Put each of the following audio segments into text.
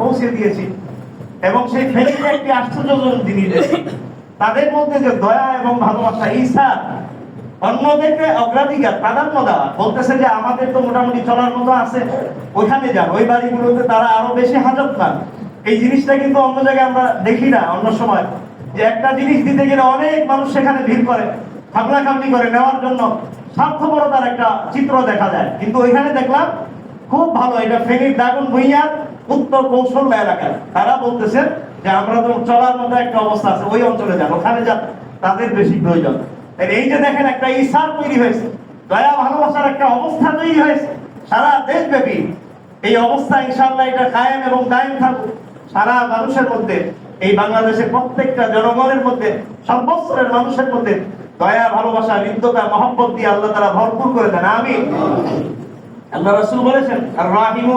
পৌঁছে দিয়েছি। এবং সেই ফেনীতে একটি আশ্চর্যজনক জিনিস তাদের মধ্যে যে দয়া এবং ভালোবাসা ঈশা অন্যদেরকে অগ্রাধিকার, প্রাধান্য দেওয়া। বলতেছে যে আমাদের তো মোটামুটি চলার মতো আছে, ওইখানে যান। ওই বাড়িগুলোতে তারা আরও বেশি হাজত পান এই জিনিসটা কিন্তু অন্য জায়গায় আমরা দেখি না, অন্য সময়। যে একটা জিনিস দিতে গেলে অনেক মানুষ সেখানে ভিড় করে খামলাখামলি করে নেওয়ার জন্য স্বার্থপরতার একটা চিত্র দেখা যায়। কিন্তু ওইখানে দেখলাম, খুব ভালো, এটা ফেনীর দাগুন ভুইয়ার উত্তর কৌশল এলাকায় তারা বলতেছেন যে আমরা তো চলার মতো একটা অবস্থা আছে, ওই অঞ্চলে যান, ওখানে যান, তাদের বেশি প্রয়োজন। এই যে দেখেন একটা ইসার তৈরি হয়েছে, দয়া ভালোবাসার একটা অবস্থা তৈরি হয়েছে। সারা দেশব্যাপী এই অবস্থা ইনশাল্লাহ এটা কায়েম এবং দায়েম থাকুক সারা মানুষের মধ্যে, এই বাংলাদেশের প্রত্যেকটা জনগণের মধ্যে, সর্বস্তরের মানুষের মধ্যে দয়া, ভালোবাসা, হৃদ্যতা, মহব্বত দিয়ে আল্লাহ তারা ভরপুর করে দেন। আমি আল্লাহ রাসূল বলেছেন, আর রাহিমু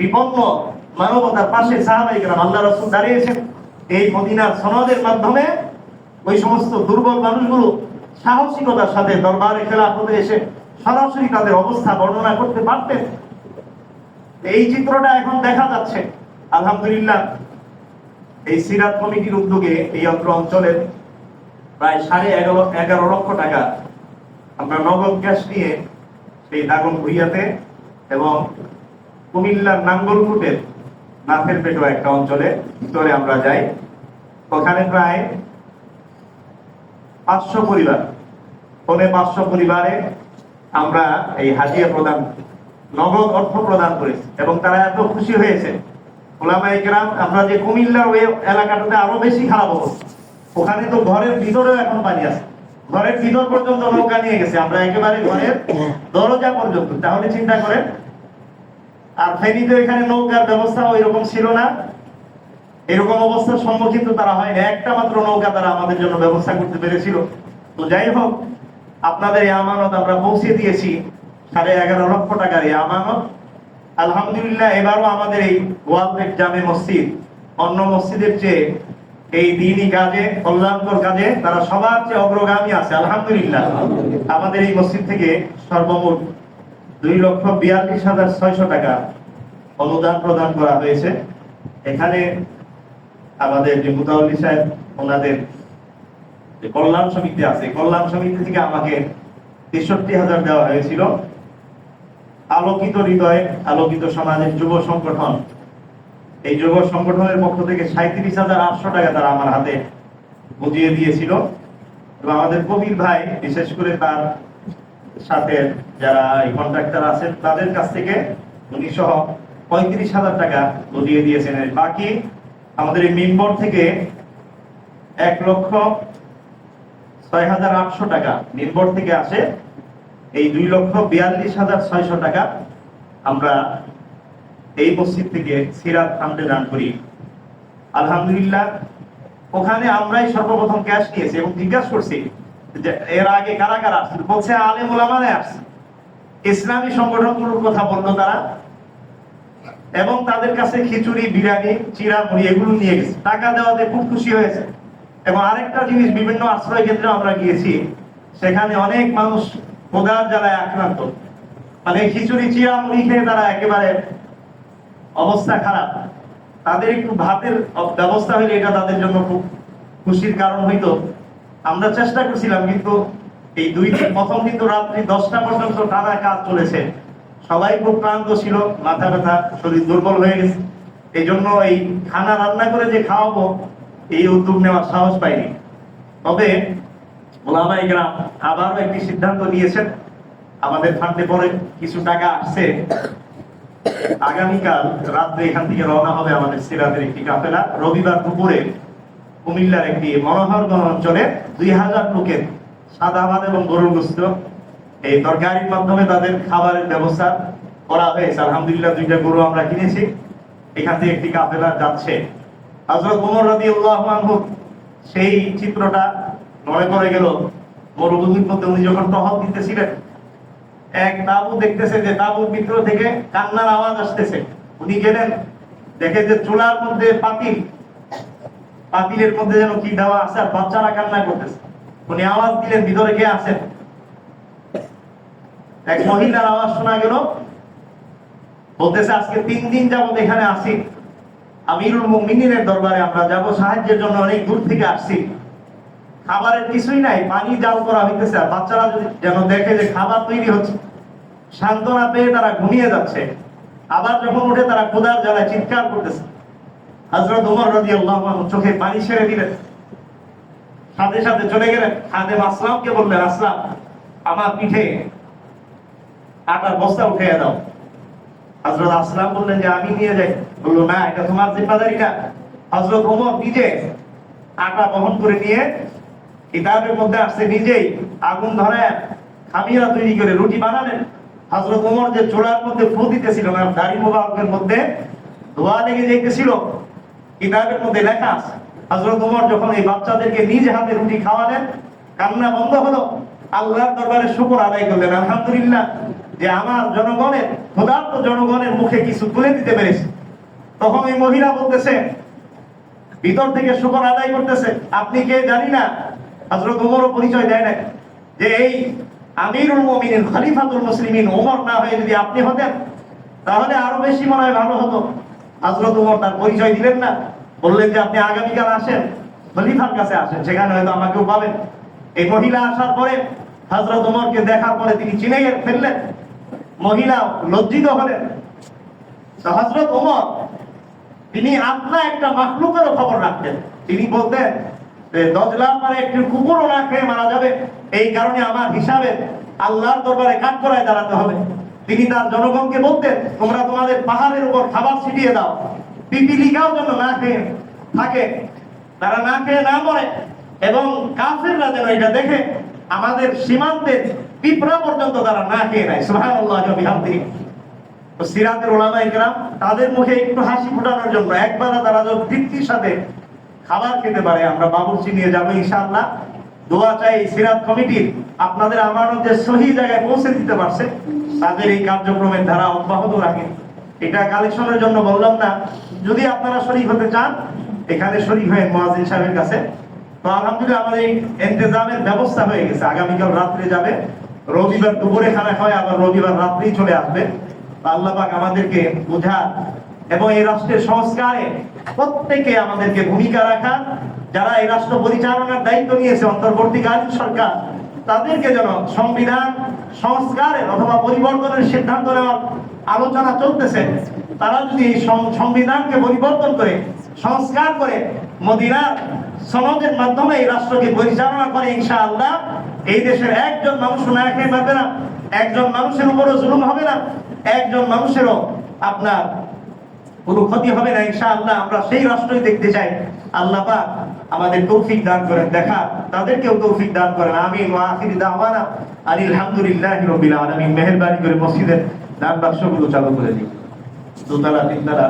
বিপন্ন মানবতার পাশে সাহাবাই গ্রাম আল্লাহ রসুল দাঁড়িয়েছেন। এই মদিনার সনদের মাধ্যমে ওই সমস্ত দুর্বল মানুষগুলো সাহসিকতার সাথে দরবারে খেলাফতে এসে সরাসরি তাদের অবস্থা বর্ণনা করতে পারতেন। এই চিত্রটা এখন দেখা যাচ্ছে। আলহামদুলিল্লাহ, এই সিরাত কমিটির উদ্যোগে এই অত্র অঞ্চলের প্রায় সাড়ে এগারো এগারো লক্ষ টাকা আমরা নগদ গ্যাস নিয়ে সেই দাগন ভুইয়াতে এবং কুমিল্লার নাঙ্গলকুটের নাথের পেটো একটা অঞ্চলে, ভিতরে আমরা যাই। ওখানে প্রায় পাঁচশো পরিবার। পৌনে পাঁচশো পরিবারে আমরা এই হাজিয়া প্রদান, নগদ অর্থ প্রদান করেছি এবং তারা এত খুশি হয়েছে। ওলামাই গ্রাম আমরা যে কুমিল্লার ওই এলাকাটাতে আরও বেশি খারাপ অবস্থা। ওখানে তো ঘরের ভিতরেও এখন পানি আছে। ঘরের ভিতর পর্যন্ত নৌকা নিয়ে গেছে। আমরা একেবারে ঘরের দরজা পর্যন্ত। তাহলে চিন্তা করেন আর ফেনীতে এখানে নৌকার ব্যবস্থা ওই রকম ছিল না। এরকম অবস্থার সম্মুখীন তো তারা হয়নি একটা মাত্র নৌকা তারা আমাদের জন্য ব্যবস্থা করতে পেরেছিল। তো যাই হোক আপনাদের এই আমানত আমরা পৌঁছে দিয়েছি সাড়ে এগারো লক্ষ টাকার এই আমানত। আলহামদুলিল্লাহ এবারও আমাদের এই গোয়ালপেট জামে মসজিদ অন্য মসজিদের চেয়ে এই দিনই কাজে কল্যাণকর কাজে তারা সবার চেয়ে অগ্রগামী আছে। আলহামদুলিল্লাহ। আমাদের এই মসজিদ থেকে সর্বমোট দুই লক্ষ বিয়াল্লিশ হাজার ছয়শো টাকা অনুদান প্রদান করা হয়েছে। এখানে আমাদের যে মুতাউল্লি সাহেব, ওনাদের যে কল্যাণ সমিতি আছে কল্যাণ সমিতি থেকে আমাকে তেষট্টি হাজার দেওয়া হয়েছিল। আলোকিত হৃদয়, আলোকিত সমাজের যুব সংগঠন, এই যুব সংগঠনের পক্ষ থেকে সাঁত্রিশ হাজার আটশো টাকা তারা আমার হাতে বুঝিয়ে দিয়েছিল। এবং আমাদের কবির ভাই, বিশেষ করে তার সাথে যারা এই কন্ট্রাক্টর আছেন, তাদের কাছ থেকে উনি সহ পঁয়ত্রিশ হাজার টাকা বুঝিয়ে দিয়েছেন। বাকি আমাদের এই মেম্বর থেকে এক লক্ষ ছয় হাজার আটশো টাকা মেম্বর থেকে আসে। এই দুই লক্ষ বিয়াল্লিশ হাজার ছয়শো টাকা আমরা এই মসজিদ থেকে সিরাত ফান্ডে দান করি। আলহামদুলিল্লাহ, ওখানে আমরাই সর্বপ্রথম ক্যাশ নিয়েছি এবং জিজ্ঞাসা করছি এর আগে কারা কারা আসছে বলছে আলেম ওলামানে আসছে। ইসলামী সংগঠনগুলোর কথা বলল তারা। এবং তাদের কাছে খিচুড়ি, বিরিয়ানি চিরা মুড়ি এগুলো নিয়ে গেছে। টাকা দেওয়াতে খুব খুশি হয়েছে। এবং আরেকটা জিনিস, বিভিন্ন আশ্রয় কেন্দ্রে আমরা গিয়েছি, সেখানে অনেক মানুষ প্রধান জ্বালায় আক্রান্ত। মানে খিচুড়ি চিরা মুড়ি খেয়ে তারা একেবারে অবস্থা খারাপ। তাদের একটু ভাতের ব্যবস্থা হলে এটা তাদের জন্য খুব খুশির কারণ হইতো। আমরা চেষ্টা করছিলাম, কিন্তু এই দুই দিন, প্রথম কিন্তু রাত্রি দশটা পর্যন্ত টানা কাজ চলেছে। সবাই খুব ক্লান্ত ছিল, মাথা ব্যথা, শরীর দুর্বল হয়ে গেছে। এই জন্য এই খানা রান্না করে যে খাওয়াবো, এই উদ্যোগ নেওয়ার সাহস পাইনি। তবে ওলামাই গ্রাম আবারও একটি সিদ্ধান্ত নিয়েছেন, আমাদের ফান্ডে পরে কিছু টাকা আসছে। আগামীকাল রাত্রে এখান থেকে রওনা হবে আমাদের সিরাতের একটি কাফেলা। রবিবার দুপুরে কুমিল্লার একটি মনোহরগঞ্জ অঞ্চলে দুই হাজার লোকের সাদা ভাত এবং গরুর গোস্ত এই তরকারির মাধ্যমে তাদের খাবারের ব্যবস্থা করা হয়েছে। আলহামদুলিল্লাহ দুইটা গরু আমরা কিনেছি। এখান থেকে একটি কাফেলা যাচ্ছে। রাদিয়াল্লাহু আনহু সেই চিত্রটা মনে পড়ে গেল। মরুভূমির মধ্যে উনি যখন টহল দিতেছিলেন, এক তাবু দেখতেছে যে তাবুর ভিতর থেকে কান্নার আওয়াজ আসতেছে। উনি গেলেন, দেখে যে চুলার মধ্যে পাতিল পাতিলের মধ্যে যেন কি দেওয়া আছে আর বাচ্চারা কান্না করতেছে। উনি আওয়াজ দিলেন, ভিতরে কে আছেন? এক মহিলার আওয়াজ শোনা গেল। বলতেছে, আজকে তিন দিন যাবত এখানে আসি। আমিরুল মুমিনিনের দরবারে আমরা যাব। সাহায্যের জন্য অনেক দূর থেকে আসছি। খাবারের কিছুই নাই, পানি জাল করা হইতেছে। আর বাচ্চারা যদি যেন দেখে যে খাবার তৈরি হচ্ছে, সান্ত্বনা পেয়ে তারা ঘুমিয়ে যাচ্ছে। আবার যখন উঠে তারা খোদার জ্বালায় চিৎকার করতেছে। ওমর রাদিয়াল্লাহু আনহু চোখে পানি ছেড়ে দিলেন। সাথে সাথে চলে গেলেন। আসলামকে বললেন আসলাম আমার পিঠে আটার বস্তা উঠিয়ে দাও। আসলাম বললেন যে, আমি নিয়ে যাই। বলল, না, এটা তোমার ওমর নিজে আটা বহন করে নিয়ে কিতাবের মধ্যে আসছে, নিজেই আগুন ধরে খামিরা তৈরি করে রুটি বানালেন। হযরত ওমর যে চোলার মধ্যে ফু দিতেছিল দাড়ি মোবারকের মধ্যে ধোয়া লেগে যাইতেছিল কিতাবের মধ্যে লেখা আছে। হযরত ওমর যখন এই বাচ্চাদেরকে নিজ হাতে রুটি খাওয়ালেন, কান্না বন্ধ হলো, আল্লাহর দরবারে শুকর আদায় করলেন। আলহামদুলিল্লাহ যে আমার জনগণের, ক্ষুধার্ত জনগণের মুখে কিছু তুলে দিতে পেরেছে। তখন এই মহিলা বলতেছে, ভিতর থেকে শুকর আদায় করতেছে। আপনি কে জানি না, হযরত ওমরও পরিচয় দেয় না যে এই আমিরুল মুমিনিন, খলিফাতুল মুসলিমিন ওমর না হয়ে যদি আপনি হতেন, তাহলে আরও বেশি মনে হয় ভালো হতো। হযরত ওমর তার পরিচয় দিলেন না, বললেন যে আপনি আগামীকাল আসেন, খলিফার কাছে আসেন, সেখানে হয়তো আমাকেও পাবেন। এই মহিলা আসার পরে হযরত ওমরকে দেখার পরে তিনি চিনে ফেললেন মহিলা লজ্জিত হলেন। তো হযরত ওমর, তিনি আপনার একটা মাখলুকেরও খবর রাখতেন। তিনি বলতেন দজলা পারে একটি কুকুরও না খেয়ে মারা যাবে, এই কারণে আমার হিসাবে আল্লাহর দরবারে কাজ করায় দাঁড়াতে হবে। তিনি তার জনগণকে বলতেন, তোমরা তোমাদের পাহাড়ের উপর খাবার ছিটিয়ে দাও। পিপিলিকাও যেন না খেয়ে থাকে। তারা না খেয়ে না মরে। এবং কাফেররা যেন এটা দেখে, আমাদের সীমান্তের পিঁপড়া পর্যন্ত তারা না খেয়ে নেয়। বিহামদিহি। তো সিরাতের ওলামা ইকরাম তাদের মুখে একটু হাসি ফোটানোর জন্য একবার তারা যখন তৃপ্তির সাথে খাবার খেতে পারে, আমরা বাবুর্চি নিয়ে যাব ইনশাআল্লাহ। দোয়া চাই সিরাত কমিটির। আপনাদের আমানত যে সহি জায়গায় পৌঁছে দিতে পারছে, তাদের এই কার্যক্রমের ধারা অব্যাহত রাখে। এটা কালেকশনের জন্য বললাম না। যদি আপনারা শরীক হতে চান, এখানে শরীক হয়ে মোয়াজিন সাহেবের কাছে। তো আলহামদুলিল্লাহ আমাদের এই ইন্তজামের ব্যবস্থা হয়ে গেছে। আগামীকাল রাত্রে যাবে। রবিবার দুপুরে খানা হয় আবার রবিবার রাত্রেই চলে আসবে। আল্লাহ পাক আমাদেরকে বোঝা এবং এই রাষ্ট্রের সংস্কারে প্রত্যেকে আমাদেরকে ভূমিকা রাখা, যারা এই রাষ্ট্র পরিচালনার দায়িত্ব নিয়েছে, অন্তর্বর্তীকালীন সরকার, তাদেরকে যেন সংবিধান, সংস্কারের অথবা পরিবর্তনের সিদ্ধান্ত নেওয়ার আলোচনা চলতেছে, তারা যদি এই সংবিধানকে পরিবর্তন করে, সংস্কার করে, মদিনার সনদের মাধ্যমে এই রাষ্ট্রকে পরিচালনা করে, ইনশাআল্লাহ, এই দেশের একজন মানুষ না খেয়ে পাবে না, একজন মানুষের উপরও জুলুম হবে না, একজন মানুষেরও আপনার কোনো ক্ষতি হবে না, ইনশাআল্লাহ আমরা সেই রাষ্ট্রই দেখতে চাই। আল্লাহ পাক আমাদের তৌফিক দান করেন। দেখা, তাদেরকেও তৌফিক দান করেন। আমি আখিরি দাওয়ানা আলহামদুলিল্লাহ রবিল আমি মেহরবানি করে মসজিদের দান বাক্সগুলো চালু করে দিই দোতলা, তিনতলা।